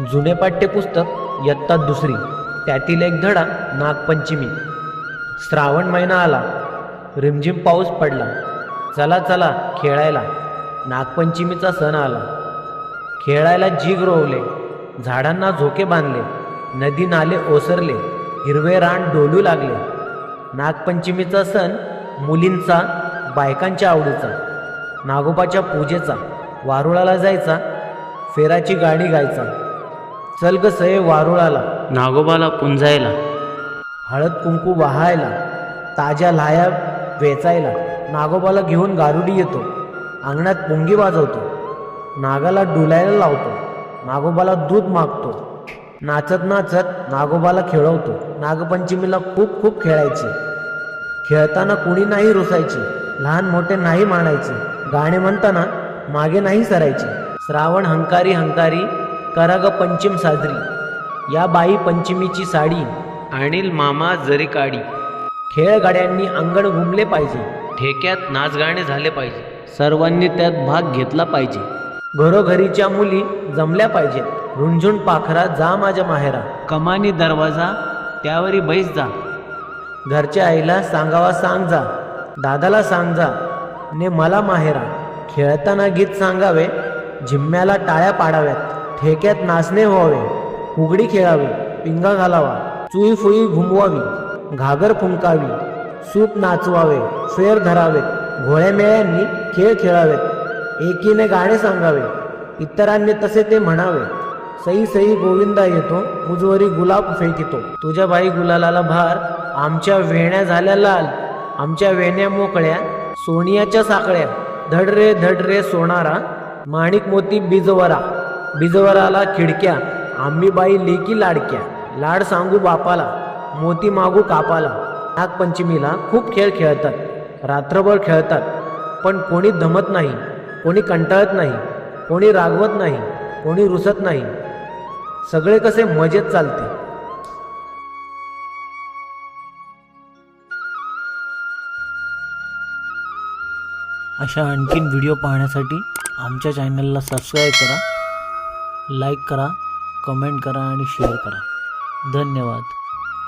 जुने पाठ्यपुस्तक इयत्ता दुसरी त्यातील एक धडा नागपंचमी. श्रावण महिना आला. रिमझिम पाऊस पडला. चला चला खेळायला. नागपंचमीचा सण आला. खेळायला जीग रोवले. झाडांना झोके बांधले. नदी नाले ओसरले. हिरवे रान डोलू लागले. नागपंचमीचा सण मुलींचा बायकांच्या आवडीचा. नागोबाच्या पूजेचा वारुळाला जायचा फेराची गाणी गायचा. चल ग सये वारुळाला नागोबाला पुंजायला. हळद कुंकू वाहायला ताज्या लाया वेचायला नागोबाला घेऊन गारुडी येतो. अंगणात पुंगी वाजवतो. नागाला डुलायला लावतो. नागोबाला दूध मागतो. नाचत नाचत नागोबाला खेळवतो. नागपंचमीला खूप खूप खेळायचे. खेळताना कुणी नाही रुसायचे. लहान मोठे नाही मानायचे. गाणे म्हणताना मागे नाही सरायचे. श्रावण हंकारी हंकारी करा ग पंचम साजरी. या बाई पंचमीची साडी अनिल मामा जरी काडी. खेळगाड्यांनी अंगण घुमले पाहिजे. ठेक्यात नाचगाणे झाले पाहिजे. सर्वांनी त्यात भाग घेतला पाहिजे. घरोघरीच्या मुली जमल्या पाहिजेत. रुंझुण पाखरा जा माझ्या माहेरा. कमानी दरवाजा त्यावरी बैस जा. घरच्या आईला सांगावा सांग जा. दादाला सांग जा. ने मला माहेरा. खेळताना गीत सांगावे झिम्म्याला टाळ्या पाडाव्यात. ठेक्यात नाचणे व्हावे. उघडी खेळावी. पिंगा घालावा. चुई फुई घुमवावी. घागर फुंकावी. सूप नाचवावे. फेर धरावेत घोळ्यामेळ्यांनी खेळ खेळावेत एकीने गाणे सांगावे. इतरांनी तसे ते म्हणावे. सई सई गोविंदा येतो. मुजवरी गुलाब फेकितो. तुझ्या बाई गुलालाला भार. आमच्या वेण्या झाल्या लाल. आमच्या वेण्या मोकळ्या. सोनियाच्या साकळ्या धड रे धड रे सोनारा माणिक मोती बिजवरा. बिजवराला खिडक्या आम्ही बाई लेकी लाडक्या लाड सांगू बापाला मोती मागू कापाला. नागपंचमीला खूप खेळ खेळतात रात्रभर खेळतात पण कोणी दमत नाही कोणी कंटाळत नाही कोणी रागवत नाही कोणी रुसत नाही. सगळे कसे मजेत चालते. अशा आणखीन व्हिडिओ पाहण्यासाठी आमच्या चॅनलला सबस्क्राईब करा. लाईक करा कमेंट करा आणि शेअर करा. धन्यवाद.